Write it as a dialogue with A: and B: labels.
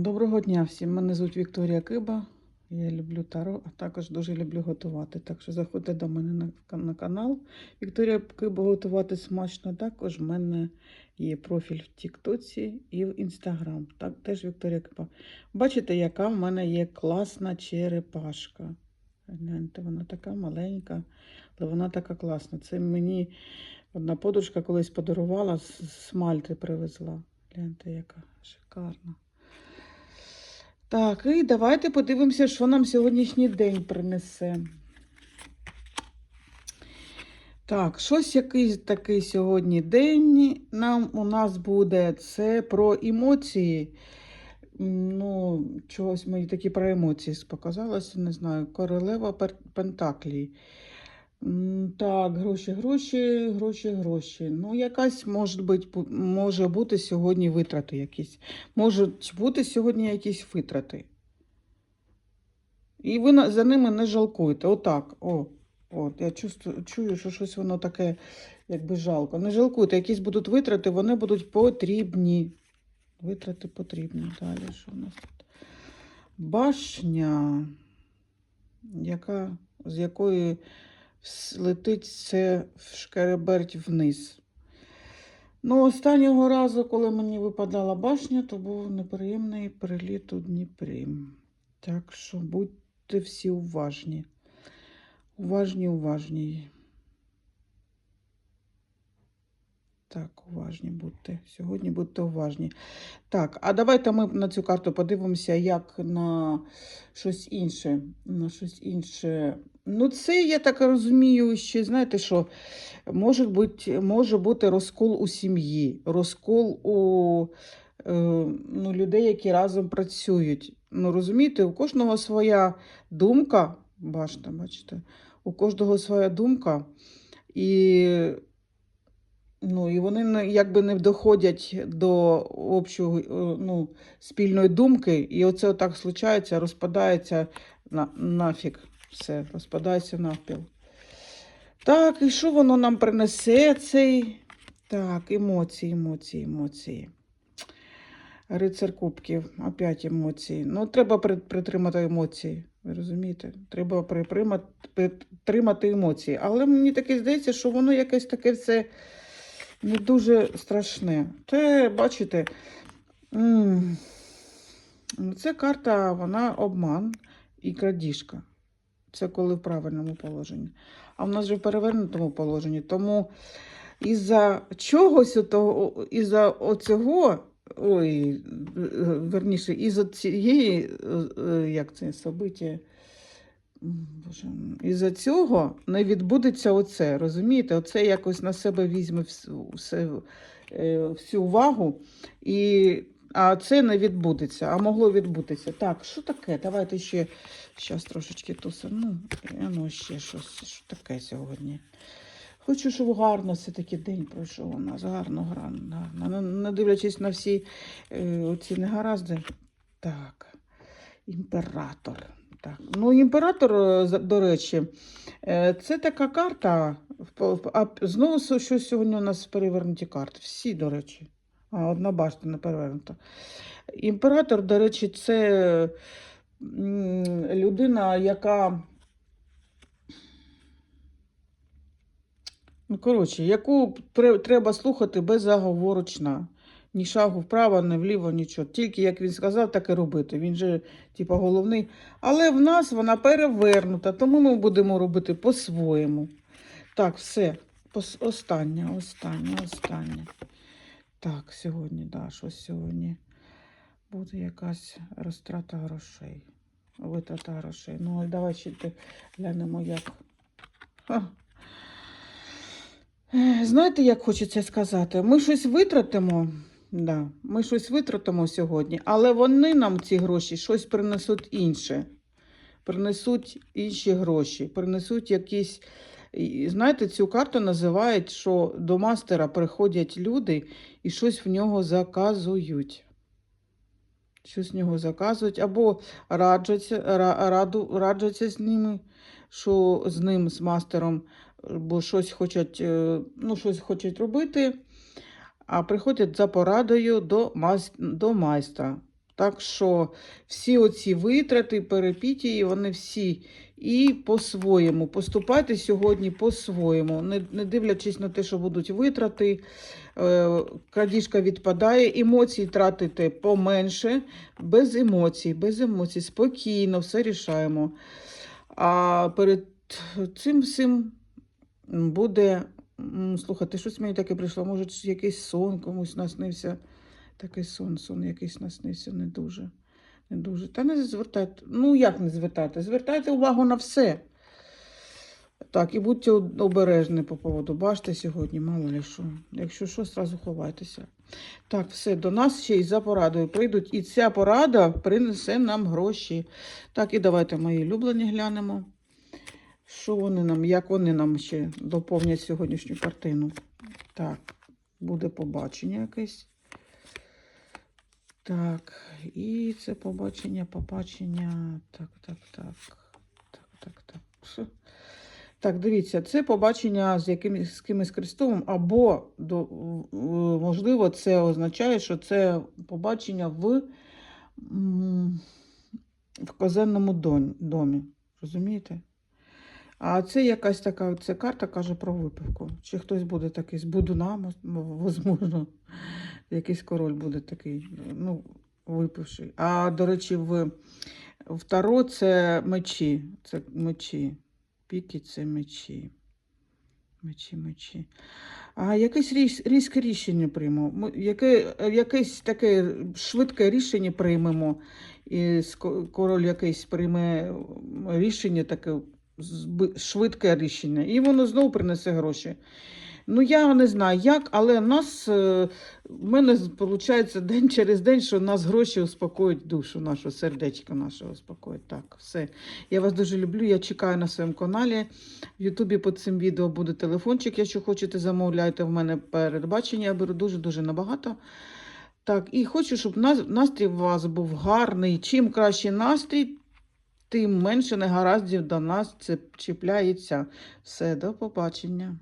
A: Доброго дня всім. Мене звуть Вікторія Киба. Я люблю таро, а також дуже люблю готувати. Так що заходьте до мене на, на канал. Вікторія Киба готувати смачно. Також в мене є профіль в Тіктоці і в Інстаграм. Так, теж Вікторія Киба. Бачите, яка в мене є класна черепашка. Гляньте, вона така маленька, але вона така класна. Це мені одна подружка колись подарувала, з привезла. Гляньте, яка шикарна. Так, і давайте подивимося, що нам сьогоднішній день принесе. Так, щось якийсь такий сьогодні день нам у нас буде. Це про емоції. Ну, чогось мені такі про емоції показалося, не знаю. Королева пер- Пентаклі. М, Так, гроші, гроші, гроші, гроші. Ну, якась може бути, може бути сьогодні витрати якісь. Можуть бути сьогодні якісь витрати. І ви за ними не жалкуєте. Отак. О, от, я чую, що щось воно таке, якби жалко. Не жалкуйте, якісь будуть витрати, вони будуть потрібні. Витрати потрібні. Далі що у нас тут? Башня, яка, з якої летить це в шкереберть вниз. Ну, останнього разу, коли мені випадала башня, то був неприємний приліт у Дніпрі. Так що будьте всі уважні. Уважні, уважні. Так, уважні будьте. Сьогодні будьте уважні. Так, а давайте ми на цю карту подивимося, як на щось інше. На щось інше. Ну, це, я так розумію, ще знаєте що, може бути, може бути розкол у сім'ї, розкол у е, ну, людей, які разом працюють. Ну, розумієте, у кожного своя думка, бачите, бачите, у кожного своя думка, і, ну, і вони якби не доходять до общого, е, ну, спільної думки, і оце отак случається, розпадається на, нафіг. Все, розпадається навпіл. Так, і що воно нам принесе цей? Так, емоції, емоції, емоції. Рицар кубків, опять емоції. Ну, треба притримати емоції. Ви розумієте? Треба притримати емоції. Але мені таке здається, що воно якесь таке все не дуже страшне. Те, бачите, ну, це карта, вона обман і крадіжка. Це коли в правильному положенні. А в нас же в перевернутому положенні. Тому із-за чогось із-за оцього, ой, верніше, із-за цієї, е, е, як це собиття, із-за цього не відбудеться оце. Розумієте? Оце якось на себе візьме всю, е, всю увагу. І, а це не відбудеться, а могло відбутися. Так, що таке? Давайте ще Зараз трошечки туса. Ну, ну ще щось що таке сьогодні. Хочу, щоб гарно все-таки день пройшов у нас. Гарно, гарно, гарно. Не, не дивлячись на всі е, оці негаразди. Так, імператор. Так. Ну, імператор, е, до речі, е, це така карта. А знову со- що сьогодні у нас перевернуті карти. Всі, до речі. А, одна башта не перевернута. Імператор, до речі, це людина, яка. Ну, коротше, яку треба слухати безоговорочна. Ні шагу вправо, ні вліво, нічого. Тільки як він сказав, так і робити. Він же, типа, головний. Але в нас вона перевернута, тому ми будемо робити по-своєму. Так, все. Останнє, останнє, останнє. Так, сьогодні, да, щось сьогодні буде якась розтрата грошей. Витрата грошей. Ну, давай ще глянемо, як. Знаєте, як хочеться сказати? Ми щось витратимо. Да, ми щось витратимо сьогодні, але вони нам ці гроші щось принесуть інше. Принесуть інші гроші, принесуть якісь. І, Знаєте, цю карту називають, що до мастера приходять люди і щось в нього заказують. Щось в нього заказують, або раджаться, раду, раджаться з ними, що з ним, з мастером, бо щось хочуть, е, ну, щось хочуть робити, а приходять за порадою до, мас- до майстра. Так що всі оці витрати, перепітії, вони всі і по-своєму. Поступайте сьогодні по-своєму, не, не дивлячись на те, що будуть витрати. Е, крадіжка відпадає, емоції тратите поменше, без емоцій, без емоцій, спокійно, все рішаємо. А перед цим всім буде. Слухайте, щось мені таке прийшло. Може, якийсь сон комусь наснився. Такий сон, сон якийсь наснився, не дуже. Не дуже. Та не звертайте. Ну, як не звертайте? Звертайте увагу на все. Так, і будьте обережні по поводу. Бачите сьогодні, мало ли що. Якщо що, зразу ховайтеся. Так, все, до нас ще й за порадою прийдуть. І ця порада принесе нам гроші. Так, і давайте мої улюблені глянемо. Що вони нам, як вони нам ще доповнять сьогоднішню картину. Так, буде побачення якесь. Так, і це побачення, побачення. Так, так, так. Так, так, так. Так, дивіться, це побачення з якимось з кимось Христовим, або до, можливо, це означає, що це побачення в, в казенному домі. Розумієте? А це якась така це карта каже про випивку. Чи хтось буде такий з будуна, можливо, якийсь король буде такий, ну, випивший. А, до речі, в, в Таро це мечі. Це мечі. Піки це мечі. Мечі, мечі. А якесь різ- різке рішення приймемо. Яке, якесь таке швидке рішення приймемо. І король якийсь прийме рішення, таке швидке рішення. І воно знову принесе гроші. Ну, я не знаю як, але нас, е, в мене виходить день через день, що нас гроші успокоїть душу нашу, сердечко наше успокоїть. Так, все. Я вас дуже люблю. Я чекаю на своєму каналі. В Ютубі під цим відео буде телефончик. Якщо хочете, замовляйте в мене передбачення. Я беру дуже-дуже набагато. Так, і хочу, щоб настрій у вас був гарний. Чим краще настрій, тим менше негараздів до нас це чіпляється. Все, до побачення.